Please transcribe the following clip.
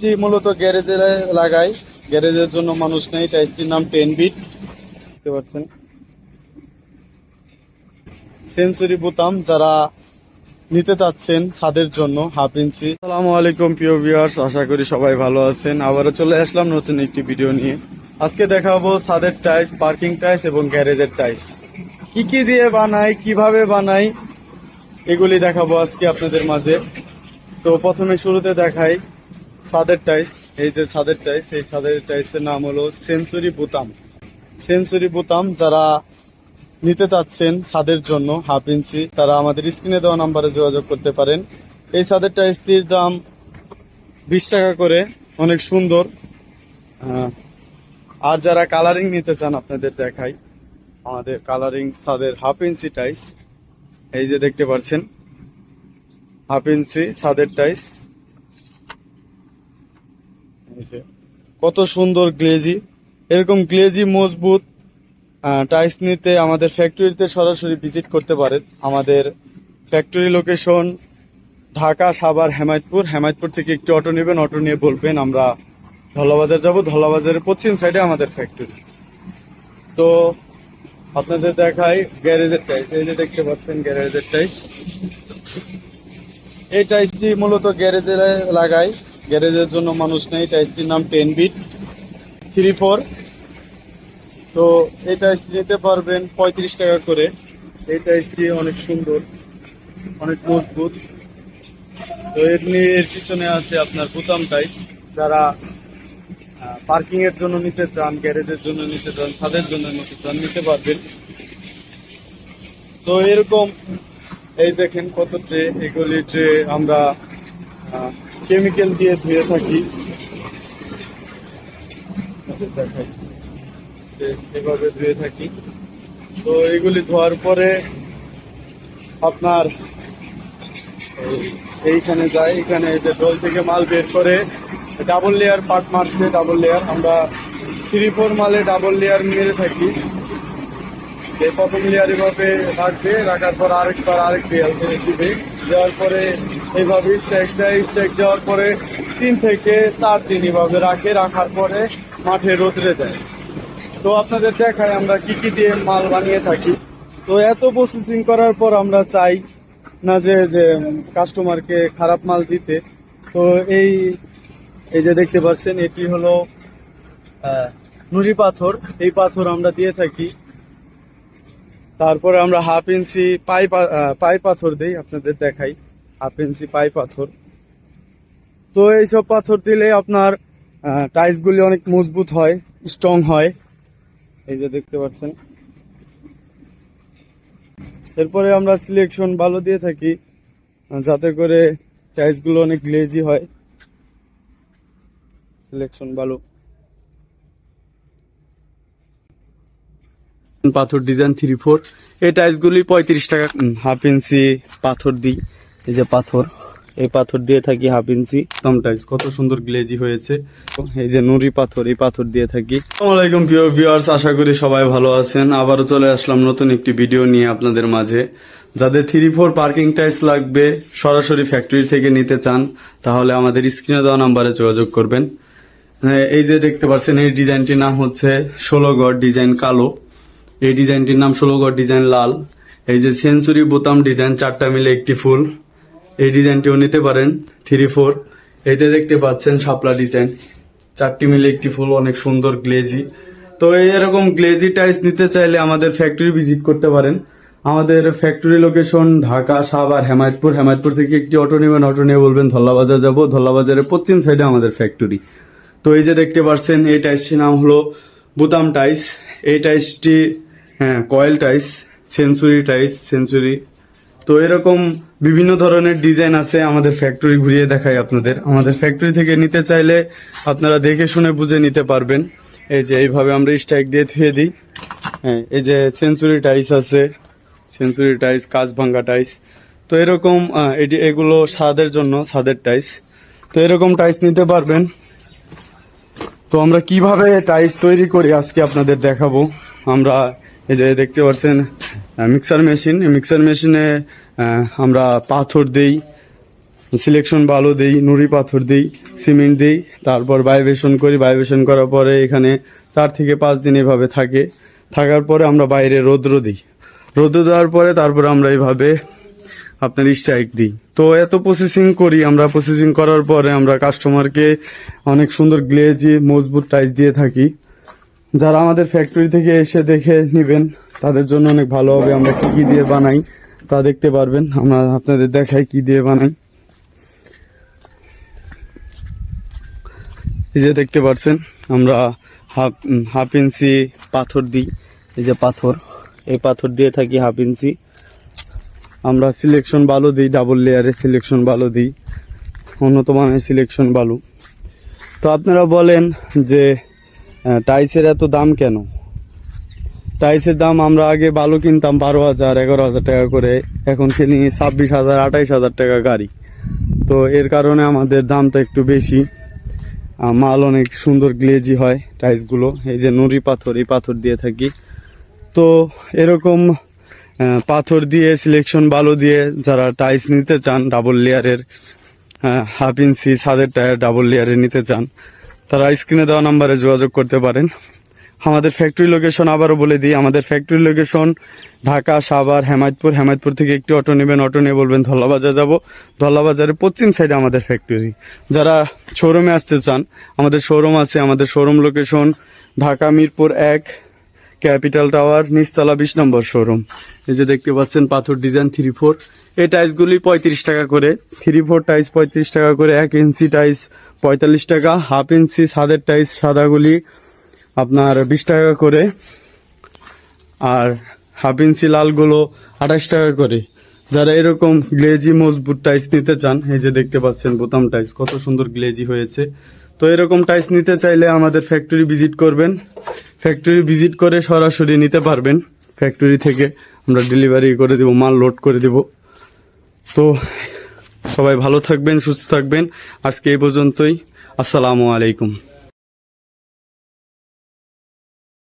টাইসটি মূলত গ্যারেজে লাগাই। গ্যারেজের জন্য মানুষ নেই টাইসটির নাম টেন বিট। দেখতে পাচ্ছেন? সেঞ্চুরি বোতাম যারা নিতে চাচ্ছেন ছাদের জন্য, হাফ ইঞ্চি। আসসালামু আলাইকুম, প্রিয় ভিউয়ার্স, আশা করি সবাই ভালো আছেন। আবারও চলে আসলাম নতুন একটি ভিডিও নিয়ে। আজকে দেখাবো ছাদের টাইস পার্কিং টাইস এবং গ্যারেজের টাইস কি কি দিয়ে বানাই, কীভাবে বানাই, এগুলি দেখাবো আজকে আপনাদের মাঝে। তো প্রথমে শুরুতে দেখাই। ছাদের টাইস, এই যে ছাদের টাইস, এই ছাদের টাইসের নাম হলো সেঞ্চুরি বুতাম। সেঞ্চুরি বুতাম যারা নিতে চাচ্ছেন ছাদের জন্য, হাফ ইঞ্চি, তারা আমাদের স্ক্রিনে দেওয়া নাম্বারে যোগাযোগ করতে পারেন। এই ছাদের টাইসটির দাম বিশ টাকা করে, অনেক সুন্দর। আর যারা কালারিং নিতে চান আপনাদের দেখাই। আমাদের কালারিং ছাদের হাফ ইঞ্চি টাইস, এই যে দেখতে পাচ্ছেন। হাফ ইঞ্চি ছাদের টাইস। যে কত সুন্দর গ্লেজি। এরকম গ্লেজি, মজবুত টাইস নিতে আমাদের ফ্যাক্টরিতে সরাসরি ভিজিট করতে পারেন। আমাদের ফ্যাক্টরি লোকেশন ঢাকা, সাভার, হেমায়তপুর। হেমায়তপুর থেকে একটি অটো নেবেন অটো নিয়ে বলবেন, আমরা ধলাবাজার যাব। ধলাবাজারের পশ্চিম সাইডে আমাদের ফ্যাক্টরি তো আপনাদের দেখাই গ্যারেজের টাইস এই যে দেখতে পাচ্ছেন গ্যারেজের টাইস এই টাইসটি মূলত গ্যারেজে লাগাই। গ্যারেজের জন্য মানুষ নেই টাইসটির নাম টেন বিট, থ্রি ফোর। তো এই টাইসটি নিতে পারবেন পঁয়ত্রিশ টাকা করে। এই টাইসটি অনেক সুন্দর, অনেক মজবুত। তো এর নিয়ে এর পিছনে আছে আপনার বোতাম টাইস যারা পার্কিং এর জন্য নিতে চান, গ্যারেজের জন্য নিতে চান, ছাদের জন্য নিতে চান, নিতে পারবেন। তো এরকম, এই দেখেন কত ট্রে, এগুলি ট্রে আমরা কেমিক্যাল দিয়ে ধুয়ে থাকি। দেখাই। এভাবে ধুয়ে থাকি। তো এগুলি ধোয়ার পরে আপনার এই- এইখানে যায়, এখানে যে দোল থেকে মাল বের করে ডাবল লেয়ার পার্ট মারছে ডাবল লেয়ার আমরা থ্রি ফোর মালে ডাবল লেয়ার মেরে থাকি। প্রথম লেয়ার এভাবে রাখবে, রাখার পর আরেকবার আরেক লেয়ার করে দিবে। দেওয়ার পরে এইভাবে স্ট্যাক দেয় স্ট্যাক দেওয়ার পরে তিন থেকে চার দিন এভাবে রাখে, রাখার পরে মাঠে রোদরে দেয়। তো আপনাদের দেখায় আমরা কি কি দিয়ে মাল বানিয়ে থাকি। তো এত প্রসেসিং করার পর আমরা চাই না যে যে কাস্টমারকে খারাপ মাল দিতে। তো এই এই যে দেখতে পাচ্ছেন, এটি হলো নুড়ি পাথর। এই পাথর আমরা দিয়ে থাকি তারপরে আমরা হাফ ইঞ্চি পাই পাই পাথর দিই, আপনাদের দেখাই। হাফ ইঞ্চি পাই পাথর। তো এইসব পাথর দিলে আপনার টাইস গুলি অনেক মজবুত হয় স্ট্রং হয়। এই যে দেখতে পাচ্ছেন। এরপরে আমরা সিলেকশন ভালো দিয়ে থাকি যাতে করে টাইসগুলো অনেক গ্লেজি হয়। সিলেকশন ভালো। পাথর ডিজাইন থ্রি ফোর এই টাইলসগুলি পঁয়ত্রিশ টাকা হাফ ইঞ্চি পাথর দিই। এই যে পাথর এই পাথর দিয়ে থাকি হাফ ইঞ্চি টম টাইলস কত সুন্দর গ্লেজি হয়েছে। এই যে নুরি পাথর এই পাথর দিয়ে থাকি। আসসালামাইকুম প্রিয় ভিউয়ার্স আশা করি সবাই ভালো আছেন। আবারও চলে আসলাম নতুন একটি ভিডিও নিয়ে আপনাদের মাঝে। যাদের থ্রি ফোর পার্কিং টাইলস লাগবে সরাসরি ফ্যাক্টরি থেকে নিতে চান তাহলে আমাদের স্ক্রিনে দেওয়া নাম্বারে যোগাযোগ করবেন। হ্যাঁ, এই যে দেখতে পাচ্ছেন এই ডিজাইনটির নাম হচ্ছে ষোলো গড় ডিজাইন কালো। এই ডিজাইনটির নাম ষোলো গড় ডিজাইন লাল। এই যে সেঞ্চুরি বোতাম ডিজাইন, চারটা মিলে একটি ফুল। এই ডিজাইনটিও নিতে পারেন, থ্রি ফোর। এইতে দেখতে পাচ্ছেন শাপলা ডিজাইন। চারটি মিলে একটি ফুল, অনেক সুন্দর গ্লেজি। তো এরকম গ্লেজি টাইস নিতে চাইলে আমাদের ফ্যাক্টরি ভিজিট করতে পারেন। আমাদের ফ্যাক্টরি লোকেশন ঢাকা সাভার হেমায়তপুর। হেমায়তপুর থেকে একটি অটো নেবেন, অটো নিয়ে বলবেন ধল্লাবাজার যাব। ধল্লাবাজারের পশ্চিম সাইডে আমাদের ফ্যাক্টরি। তো এই যে দেখতে পাচ্ছেন, এই টাইসটির নাম হলো বুতাম টাইস এই টাইসটি হ্যাঁ coil ties century ties century তো এরকম বিভিন্ন ধরনের ডিজাইন আছে আমাদের ফ্যাক্টরি ঘুরিয়ে দেখাই আপনাদের। আমাদের ফ্যাক্টরি থেকে নিতে চাইলে আপনারা দেখে শুনে বুঝে নিতে পারবেন। এই যে এইভাবে আমরা স্ট্রাইক দিয়ে ধুয়ে দিই। হ্যাঁ এই যে সেঞ্চুরি টাইস আছে। সেঞ্চুরি টাইস কাঁচ ভাঙ্গা টাইস তো এরকম এটি, এগুলো স্বাদের জন্য স্বাদের টাইস তো এরকম টাইস নিতে পারবেন। তো আমরা কীভাবে টাইস তৈরি করি আজকে আপনাদের দেখাবো। আমরা এই যে দেখতে পাচ্ছেন মিক্সার মেশিন মিক্সার মেশিনে আমরা পাথর দেই সিলেকশন বালু দিই, নুড়ি পাথর দিই সিমেন্ট দিই, তারপর ভাইব্রেশন করি। ভাইব্রেশন করার পরে এখানে চার থেকে পাঁচ দিন এভাবে থাকে। থাকার পরে আমরা বাইরে রৌদ্র দিই। রৌদ্র দেওয়ার পরে তারপরে আমরা এইভাবে আপনার স্ট্রাইক দিই। তো এত প্রসেসিং করি আমরা। প্রসেসিং করার পরে আমরা কাস্টমারকে অনেক সুন্দর গ্লেজি মজবুত টাইস দিয়ে থাকি। যারা আমাদের ফ্যাক্টরি থেকে এসে দেখে নেবেন, তাদের জন্য অনেক ভালো হবে। আমরা কি কি দিয়ে বানাই তা দেখতে পারবেন। আমরা আপনাদের দেখাই কি দিয়ে বানাই। এই যে দেখতে পাচ্ছেন, আমরা হাফ হাফ ইঞ্চি পাথর দিই। এই যে পাথর, এই পাথর দিয়ে থাকি হাফ ইঞ্চি। আমরা সিলেকশন বালু দিই ডাবল লেয়ারে সিলেকশন বালু দিই। উন্নত মানের সিলেকশন বালু। তো আপনারা বলেন যে টাইসের এত দাম কেন? টাইসের দাম আমরা আগে বালু কিনতাম বারো হাজার, এগারো হাজার টাকা করে। এখন কিনি ছাব্বিশ হাজার, আঠাইশ হাজার টাকা গাড়ি। তো এর কারণে আমাদের দামটা একটু বেশি। মাল অনেক সুন্দর গ্লেজি হয় টাইসগুলো। এই যে নুড়ি পাথর, এই পাথর দিয়ে থাকি। তো এরকম পাথর দিয়ে সিলেকশন বালু দিয়ে যারা টাইস নিতে চান ডাবল লেয়ারের হাফ ইঞ্চি ছাদের টায়ার ডাবল লেয়ারে নিতে চান তারা স্ক্রিনে দেওয়া নাম্বারে যোগাযোগ করতে পারেন। আমাদের ফ্যাক্টরি লোকেশন আবারও বলে দিই, আমাদের ফ্যাক্টরি লোকেশন ঢাকা, সাভার, হেমায়তপুর। হেমায়তপুর থেকে একটি অটো নেবেন অটো নিয়ে বলবেন, ধল্লাবাজার যাব। ধল্লাবাজারের পশ্চিম সাইডে আমাদের ফ্যাক্টরি যারা শোরুমে আসতে চান, আমাদের শোরুম আছে, আমাদের শোরুম লোকেশন ঢাকা, মিরপুর এক। ক্যাপিটাল টাওয়ার, নিচতলা বিশ নম্বর শোরুম। এই যে দেখতে পাচ্ছেন, পাথর ডিজাইন থ্রি ফোর। এই টাইলসগুলি পঁয়ত্রিশ টাকা করে। থ্রি ফোর টাইস পঁয়ত্রিশ টাকা করে, এক ইঞ্চি টাইস পঁয়তাল্লিশ টাকা, হাফ ইঞ্চি সাদের টাইস সাদাগুলি আপনার বিশ টাকা করে। আর হাফ ইঞ্চি লালগুলো আঠাশ টাকা করে। যারা এরকম গ্লেজি মজবুত টাইস নিতে চান, এই যে দেখতে পাচ্ছেন বোতাম টাইস, কত সুন্দর গ্লেজি হয়েছে। তো এরকম টাইস নিতে চাইলে আমাদের ফ্যাক্টরি ভিজিট করবেন। ফ্যাক্টরি ভিজিট করে সরাসরি নিতে পারবেন। ফ্যাক্টরি থেকে আমরা ডেলিভারি করে দেব, মাল লোড করে দেব। তো সবাই ভালো থাকবেন, সুস্থ থাকবেন। আজকে এই পর্যন্তই। আসসালামু আলাইকুম।